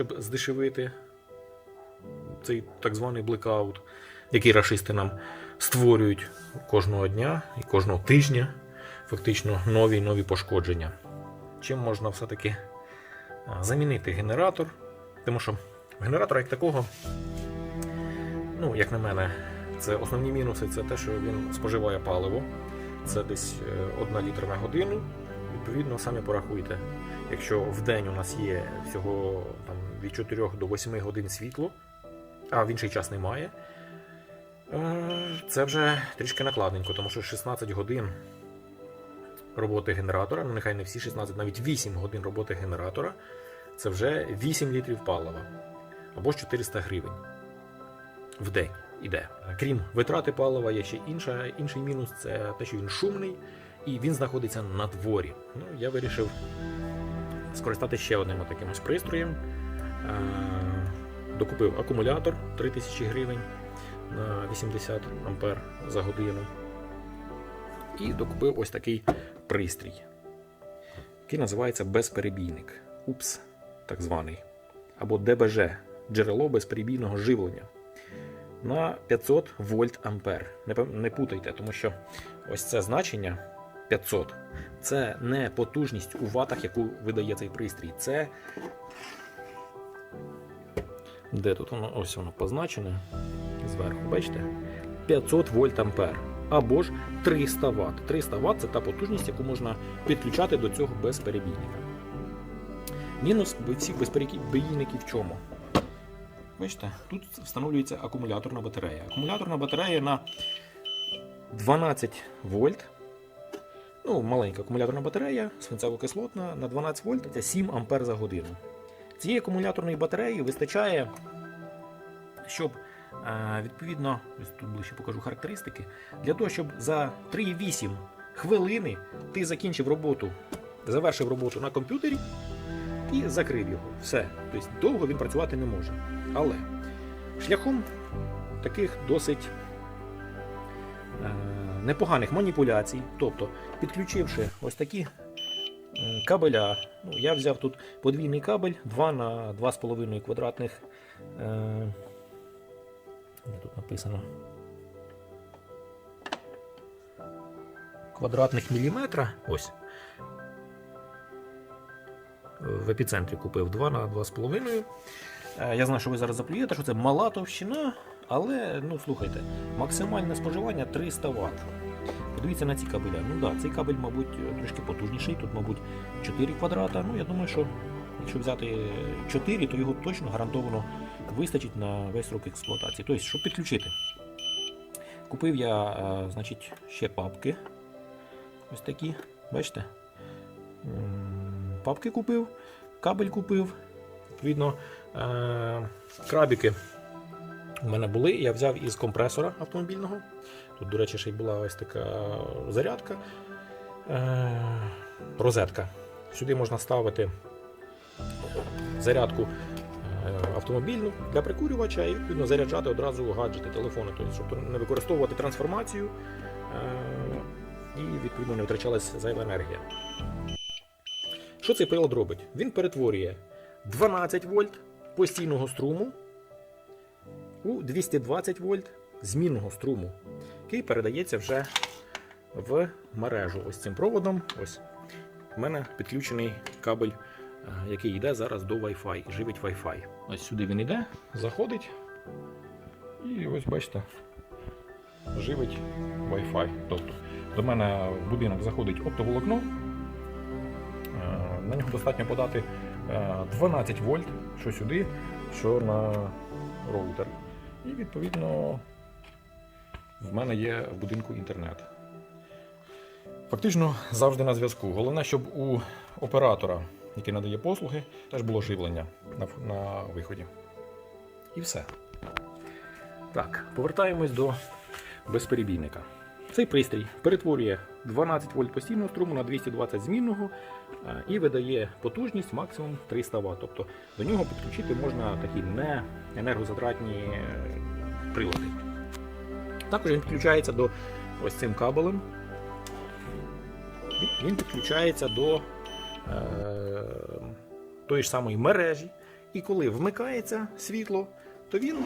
щоб здешевити цей так званий блекаут, який рашисти нам створюють кожного дня і кожного тижня, фактично нові нові пошкодження. Чим можна все-таки замінити генератор? Тому що генератора як такого, ну, як на мене, це основні мінуси це те, що він споживає паливо. Це десь 1 літр на годину. Відповідно, самі порахуйте. Якщо в день у нас є всього від 4 до 8 годин світло, а в інший час немає, е, це вже трішки накладненько, тому що 16 годин роботи генератора, ну нехай не всі 16, навіть 8 годин роботи генератора, це вже 8 літрів палива або ж 400 гривень в день іде. Крім витрати палива, є ще інша, інший мінус це те, що він шумний і він знаходиться на дворі. Ну, я вирішив скористатися ще одним таким ось пристроєм. Е, Докупив акумулятор 3000 гривень на 80 ампер за годину. І докупив ось такий пристрій, який називається безперебійник. УПС, так званий. Або ДБЖ джерело безперебійного живлення на 500 вольт ампер. Не, путайте, тому що ось це значення 500 це не потужність у ватах, яку видає цей пристрій. Це. Де тут воно? Ось воно позначене зверху, бачите? 500 вольт ампер. Або ж 300 Вт. 300 Вт це та потужність, яку можна підключати до цього безперебійника. Мінус всіх безперебійників в чому? Бачите, тут встановлюється акумуляторна батарея. Акумуляторна батарея на 12 вольт. Ну, маленька акумуляторна батарея, свинцево-кислотна на 12 вольт це 7 ампер за годину. Цієї акумуляторної батареї вистачає, щоб е, відповідно, тут ближче покажу характеристики, для того, щоб за 3,8 хвилини ти закінчив роботу, завершив роботу на комп'ютері і закрив його. Все. Тобто довго він працювати не може. Але шляхом таких досить е, непоганих маніпуляцій, тобто підключивши ось такі кабеля, ну, я взяв тут подвійний кабель 2 на 2,5 квадратних. Е, тут написано. Квадратних міліметра. Ось в епіцентрі купив 2 на 2,5. Е, Я знаю, що ви зараз заплюєте, що це мала товщина, але ну слухайте, максимальне споживання 300 Вт. Подивіться на ці кабеля. Ну так, да, цей кабель, мабуть, трошки потужніший. Тут, мабуть, 4 квадрата. Ну, я думаю, що якщо взяти 4, то його точно гарантовано вистачить на весь рок експлуатації. Тобто, щоб підключити. Купив я, е, значить, ще папки. Ось такі. Бачите? Папки купив, кабель купив. Відповідно, е, крабіки у мене були. Я взяв із компресора автомобільного. Тут, до речі, ще й була ось така зарядка. Е, розетка. Сюди можна ставити зарядку е, автомобільну для прикурювача і відповідно заряджати одразу гаджети, телефони, тобто, щоб не використовувати трансформацію е, і відповідно не втрачалась зайва енергія. Що цей прилад робить? Він перетворює 12 вольт постійного струму у 220 вольт змінного струму, який передається вже в мережу. Ось цим проводом. Ось у мене підключений кабель, е, який йде зараз до Wi-Fi живить Wi-Fi. Ось сюди він йде, заходить. І ось бачите, живить Wi-Fi. Тобто до мене в будинок заходить оптоволокно. Е, На нього достатньо подати е, 12 вольт, що сюди, що на роутер. І відповідно в мене є в будинку інтернет. Фактично завжди на зв'язку. Головне, щоб у оператора, який надає послуги, теж було живлення на, на виході. І все. Так, повертаємось до безперебійника. Цей пристрій перетворює 12 вольт постійного струму на 220 змінного е, і видає потужність максимум 300 Вт. Тобто до нього підключити можна такі не енергозатратні е, прилади. Також він підключається до ось цим кабелем. Він- підключається до е, тої ж самої мережі, І коли вмикається світло, то він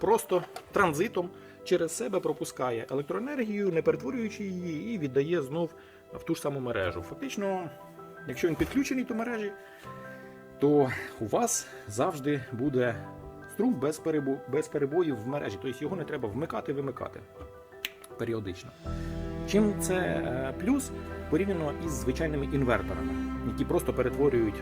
просто транзитом через себе пропускає електроенергію, не перетворюючи її, і віддає знов в ту ж саму мережу. Фактично, якщо він підключений до мережі, то у вас завжди буде струм без, перебо... без перебоїв в мережі. Тобто його не треба вмикати, вимикати періодично. Чим це е, плюс порівняно із звичайними інверторами, які просто перетворюють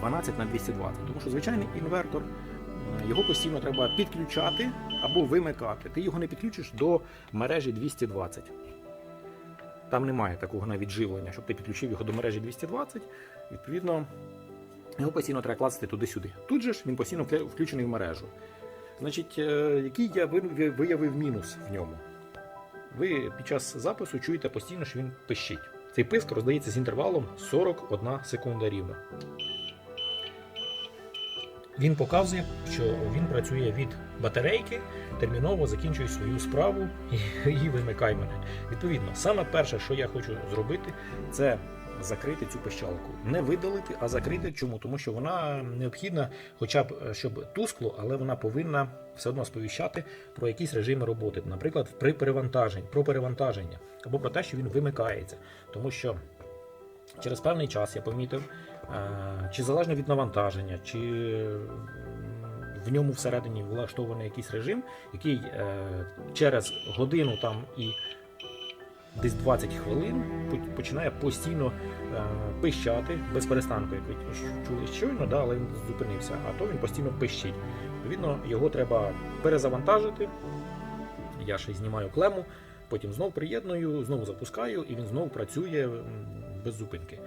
12 на 220. Тому що звичайний інвертор е, його постійно треба підключати або вимикати. Ти його не підключиш до мережі 220. Там немає такого навіть живлення, щоб ти підключив його до мережі 220. Відповідно, його постійно треба класти туди-сюди. Тут же ж він постійно включений в мережу. Значить, е, який я виявив мінус в ньому? Ви під час запису чуєте постійно, що він пищить. Цей писк роздається з інтервалом 41 секунда рівно. Він показує, що він працює від батарейки, терміново закінчує свою справу і, і вимикай мене. Відповідно, саме перше, що я хочу зробити, це закрити цю пищалку. Не видалити, а закрити. Чому? Тому що вона необхідна, хоча б щоб тускло, але вона повинна все одно сповіщати про якісь режими роботи. Наприклад, при перевантаженні, про перевантаження або про те, що він вимикається. Тому що через певний час я помітив, е, чи залежно від навантаження, чи в ньому всередині влаштований якийсь режим, який е, через годину там і десь 20 хвилин починає постійно е, пищати без перестанку, як ви чули щойно, да, але він зупинився, а то він постійно пищить. Відповідно, його треба перезавантажити. Я ще знімаю клему, потім знову приєдную, знову запускаю, і він знову працює без зупинки.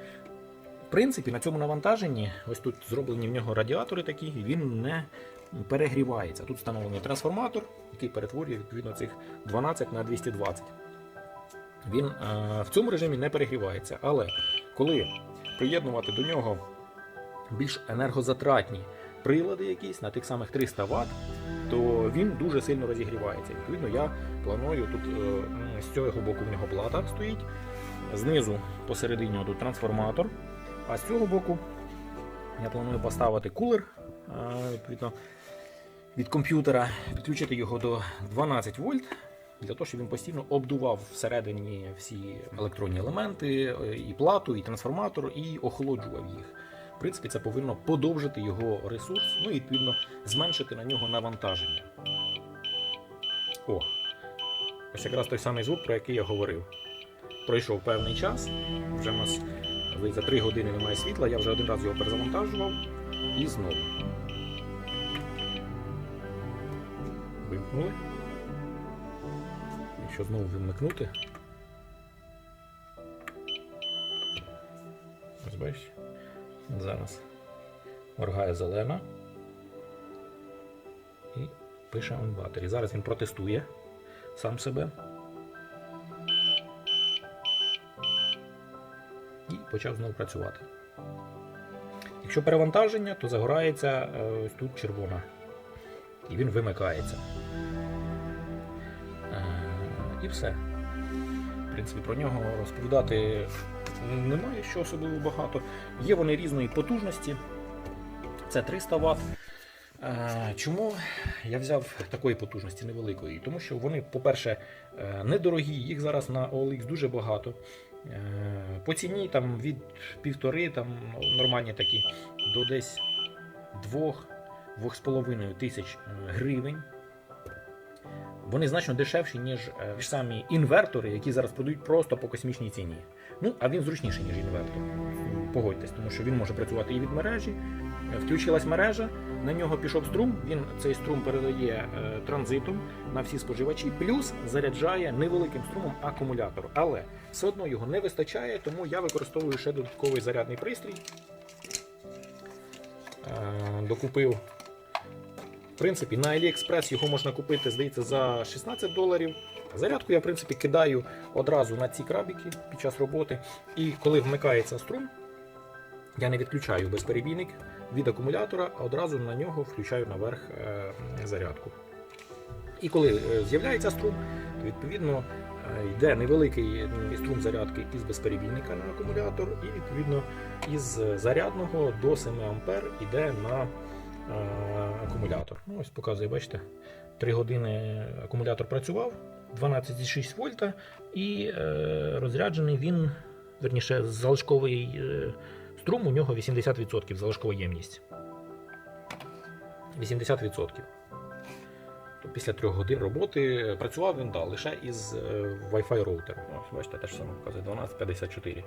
В принципі, на цьому навантаженні, ось тут зроблені в нього радіатори такі, і він не перегрівається. Тут встановлений трансформатор, який перетворює відповідно цих 12 на 220. Він е, в цьому режимі не перегрівається. Але коли приєднувати до нього більш енергозатратні прилади якісь на тих самих 300 Вт, то він дуже сильно розігрівається. Відповідно, я планую тут е, з цього боку в нього плата стоїть, знизу посередині тут трансформатор, а з цього боку я планую поставити кулер е, відповідно, від комп'ютера, підключити його до 12 вольт. Для того, щоб він постійно обдував всередині всі електронні елементи, е, і плату, і трансформатор, і охолоджував їх. В принципі, це повинно подовжити його ресурс, ну і відповідно зменшити на нього навантаження. О, ось якраз той самий звук, про який я говорив. Пройшов певний час, вже в нас за 3 години немає світла, я вже один раз його перезавантажував і знову. Вимкнули. Якщо знову вимикнути. Ось бачиш? Зараз моргає зелена. І пише on. Зараз він протестує сам себе. І почав знову працювати. Якщо перевантаження, то загорається е, ось тут червона. І він вимикається. І все. В принципі, про нього розповідати немає що особливо багато. Є вони різної потужності. Це 300 Вт. Е, Чому я взяв такої потужності невеликої? Тому що вони, по-перше, е, недорогі, їх зараз на OLX дуже багато. Е, По ціні там від півтори, там нормальні такі, до десь 2-2,5 тисяч е, гривень. Вони значно дешевші, ніж е, самі інвертори, які зараз продають просто по космічній ціні. Ну, а він зручніший, ніж інвертор. Погодьтесь, тому що він може працювати і від мережі. Е, Включилась мережа, на нього пішов струм, він цей струм передає е, транзитом на всі споживачі, плюс заряджає невеликим струмом акумулятор. Але все одно його не вистачає, тому я використовую ще додатковий зарядний пристрій. Е, Докупив принципі, на AliExpress його можна купити, здається, за 16 доларів. Зарядку я, в принципі, кидаю одразу на ці крабіки під час роботи. І коли вмикається струм, я не відключаю безперебійник від акумулятора, а одразу на нього включаю наверх е, зарядку. І коли е, з'являється струм, то відповідно е, йде невеликий струм зарядки із безперебійника на акумулятор, і відповідно із зарядного до 7 А йде на акумулятор. Ну, ось показує, бачите, 3 години акумулятор працював, 12,6 вольта, і е, розряджений він, верніше, залишковий е, струм у нього 80% залишкова ємність. 80%. То після трьох годин роботи працював він да, лише із е, Wi-Fi роутером. Ось, бачите, теж саме показує 1254.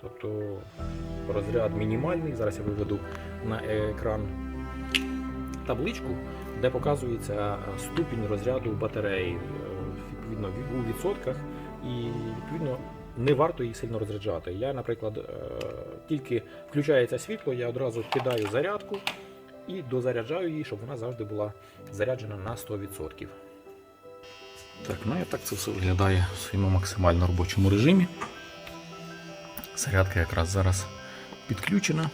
Тобто розряд мінімальний. Зараз я виведу на екран табличку, де показується е, ступінь розряду батареї е, відповідно у відсотках, і відповідно не варто її сильно розряджати. Я, наприклад, е, тільки включається світло, я одразу кидаю зарядку і дозаряджаю її, щоб вона завжди була заряджена на 100%. Так, ну і так це все виглядає в своєму максимально робочому режимі. Зарядка якраз зараз підключена.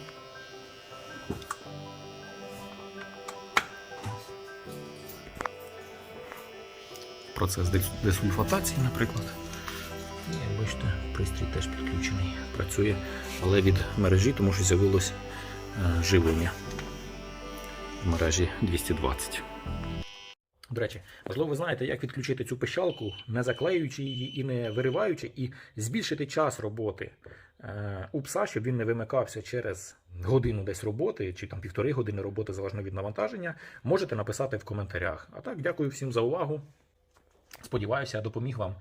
Процес десульфатації, наприклад. І як бачите, пристрій теж підключений. Працює, але від мережі, тому що з'явилось е, живлення в мережі 220. До речі, можливо, ви знаєте, як відключити цю пищалку, не заклеюючи її і не вириваючи, і збільшити час роботи е, у пса, щоб він не вимикався через годину десь роботи, чи там півтори години роботи, залежно від навантаження, можете написати в коментарях. А так, дякую всім за увагу. Сподіваюся, допоміг вам.